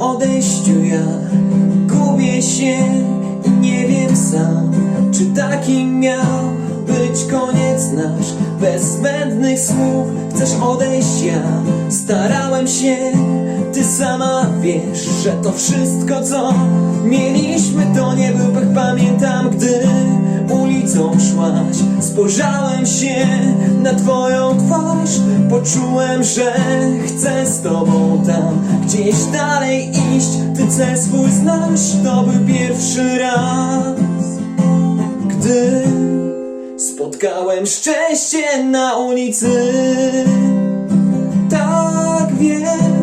odejściu ja gubię się i nie wiem sam, czy taki miał być koniec nasz. Bez zbędnych słów chcesz odejść ja. Starałem się, ty sama wiesz, że to wszystko co mieliśmy to nie był pech. Pamiętam, gdy ulicą szłaś, spojrzałem się na twoją twarz, poczułem, że chcę z tobą tam gdzieś dalej iść. Ty cel swój znasz, to był pierwszy raz, gdy spotkałem szczęście na ulicy. Tak wiem,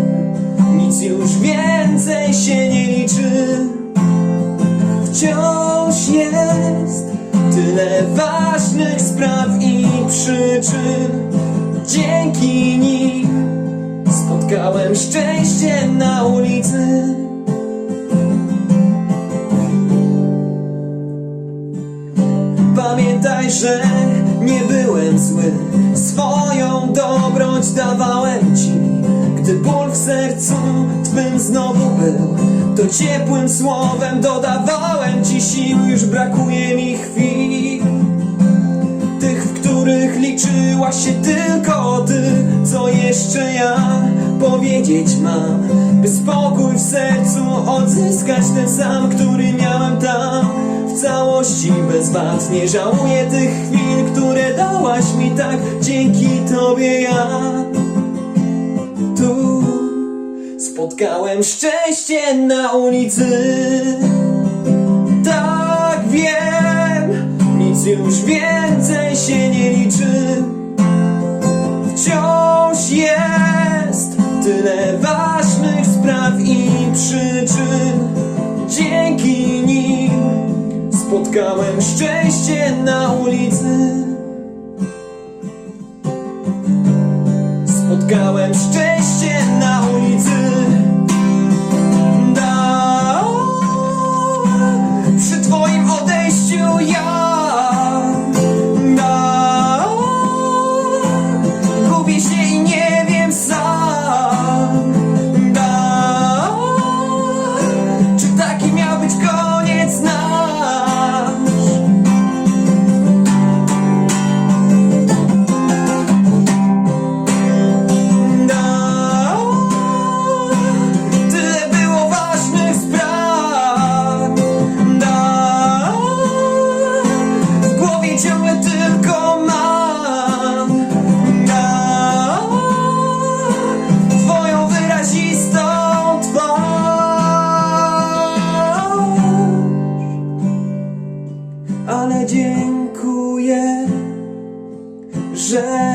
nic już więcej się nie liczy. Wciąż jest tyle ważnych spraw i przyczyn. Dzięki spotkałem szczęście na ulicy. Pamiętaj, że nie byłem zły. Swoją dobroć dawałem ci. Gdy ból w sercu twym znowu był To ciepłym słowem dodawałem ci sił. Już brakuje mi chwil. Tych, w których liczyła się tylko ty. Co jeszcze ja powiedzieć mam By spokój w sercu odzyskać ten sam Który miałem tam. W całości bez wad Nie żałuję tych chwil, które dałaś mi tak Dzięki tobie ja. Tu spotkałem szczęście na ulicy spotkałem szczęście na ulicy. Spotkałem szczęście że